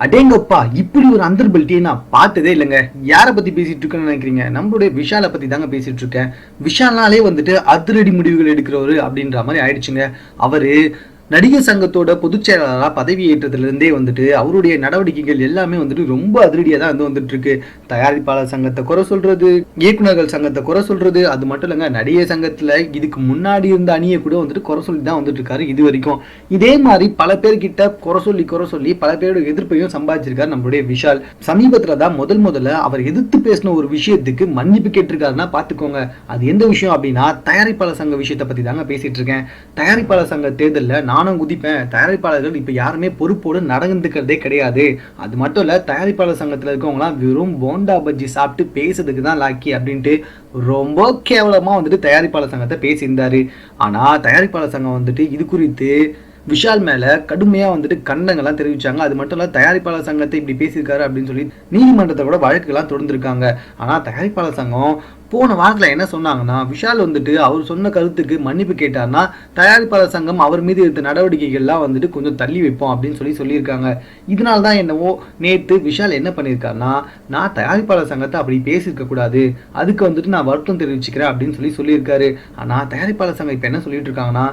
அடேங்கப்பா இப்படி ஒரு அந்தர்பல்ட்டியை நான் பார்த்ததே இல்லைங்க. யாரை பத்தி பேசிட்டு இருக்கேன்னு நினைக்கிறீங்க? நம்மளுடைய விஷாலை பத்தி தாங்க பேசிட்டு இருக்கேன். விஷால்னாலே வந்துட்டு அதிரடி முடிவுகள் எடுக்கிறவரு அப்படின்ற மாதிரி ஆயிடுச்சுங்க. அவரு நடிகர் சங்கத்தோட பொதுச் செயலாளராக பதவி வந்துட்டு அவருடைய நடவடிக்கைகள் எல்லாமே வந்துட்டு ரொம்ப அதிரடியாக தான் வந்து வந்துட்டு இருக்கு தயாரிப்பாளர் சங்கத்தை குறை சொல்றது இயக்குநர்கள் சங்கத்தை குறை சொல்றது அது மட்டும் இல்லைங்க நடிகர் சங்கத்தில் இதுக்கு முன்னாடி இருந்த அணியை கூட வந்துட்டு குறை சொல்லி தான் வந்துட்டு இருக்காரு இது வரைக்கும். இதே மாதிரி பல பேர்கிட்ட குறை சொல்லி குறை சொல்லி பல பேரோட எதிர்ப்பையும் சம்பாதிச்சிருக்காரு நம்மளுடைய விஷால். சமீபத்தில் தான் முதல் முதல்ல அவர் எதிர்த்து பேசின ஒரு விஷயத்துக்கு மன்னிப்பு கேட்டிருக்காருன்னா பார்த்துக்கோங்க. அது எந்த விஷயம் அப்படின்னா தயாரிப்பாளர் சங்க விஷயத்தை பற்றி தாங்க பேசிட்டு இருக்கேன் தயாரிப்பாளர் சங்க தேர்தலில் நான் நானும் குதிப்பேன். தயாரிப்பாளர்கள் இப்போ யாருமே பொறுப்போடு நடந்துக்கிறதே கிடையாது. அது மட்டும் இல்லை தயாரிப்பாளர் சங்கத்தில் இருக்கவங்களாம் வெறும் போண்டா பஜ்ஜி சாப்பிட்டு பேசுறதுக்கு தான் லாக்கி அப்படின்ட்டு ரொம்ப கேவலமாக வந்துட்டு தயாரிப்பாளர் சங்கத்தை பேசியிருந்தாரு. ஆனால் தயாரிப்பாளர் சங்கம் வந்துட்டு இது குறித்து விஷால் மேல கடுமையா வந்துட்டு கண்டங்கள்லாம் தெரிவிச்சாங்க. அது மட்டும் இல்ல தயாரிப்பாளர் சங்கத்தை இப்படி பேசியிருக்காரு அப்படின்னு சொல்லி நீதிமன்றத்தை கூட வழக்குலாம் தொடர்ந்துருக்காங்க ஆனால் தயாரிப்பாளர் சங்கம் போன வாரத்தில் என்ன சொன்னாங்கன்னா விஷால் வந்துட்டு அவர் சொன்ன கருத்துக்கு மன்னிப்பு கேட்டார்னா தயாரிப்பாளர் சங்கம் அவர் மீது எடுத்த நடவடிக்கைகள்லாம் வந்துட்டு கொஞ்சம் தள்ளி வைப்போம் அப்படின்னு சொல்லி சொல்லியிருக்காங்க. இதனால தான் என்னவோ நேற்று விஷால் என்ன பண்ணியிருக்காருன்னா நான் தயாரிப்பாளர் சங்கத்தை அப்படி பேசியிருக்க கூடாது. அதுக்கு வந்துட்டு நான் வருத்தம் தெரிவிச்சுக்கிறேன் அப்படின்னு சொல்லி சொல்லியிருக்காரு. ஆனால் தயாரிப்பாளர் சங்கம் இப்போ என்ன சொல்லிட்டு இருக்காங்கன்னா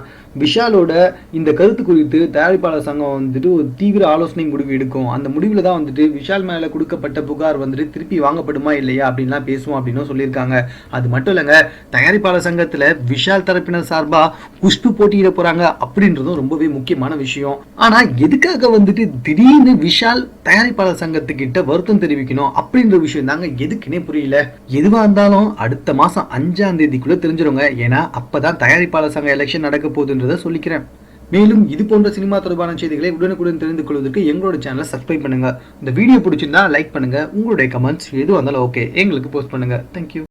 விஷாலோட இந்த கருத்து குறித்து தயாரிப்பாளர் சங்கம் வந்துட்டு ஒரு தீவிர ஆலோசனை முடிவு எடுக்கும். அந்த முடிவில் தான் வந்துட்டு விஷால் மேலே கொடுக்கப்பட்ட புகார் வந்துட்டு திருப்பி வாங்கப்படுமா இல்லையா அப்படின்லாம் பேசுவோம் அப்படின்னு சொல்லியிருக்காங்க. அது மட்டும் இல்லைங்க தயாரிப்பாளர் சங்கத்தில் விஷால் தரப்பினர் சார்பாக குஷ்பு போட்டியிட போகிறாங்க அப்படின்றதும் ரொம்பவே முக்கியமான விஷயம். ஆனால் எதுக்காக வந்துட்டு திடீர்னு விஷால் தயாரிப்பாளர் சங்கத்துக்கிட்ட வருத்தம் தெரிவிக்கணும் அப்படின்ற விஷயம் தாங்க எதுக்குன்னே புரியல. எதுவாக இருந்தாலும் அடுத்த மாதம் அஞ்சாம் தேதிக்குள்ளே தெரிஞ்சிருங்க. ஏன்னா அப்போ தான் தயாரிப்பாளர் சங்க எலெக்ஷன் நடக்க போகுதுன்றதை சொல்லிக்கிறேன். மேலும் இது போன்ற சினிமா தொடர்பான செய்திகளை உடனுக்குடன் தெரிந்து கொள்வதற்கு எங்களோட சேனலை சப்ஸ்கிரைப் பண்ணுங்க. இந்த வீடியோ பிடிச்சிருந்தா லைக் பண்ணுங்க. உங்களுடைய கமெண்ட்ஸ் எது இருந்தாலும் ஓகே எங்களுக்கு போஸ்ட் பண்ணுங்க. தேங்க்யூ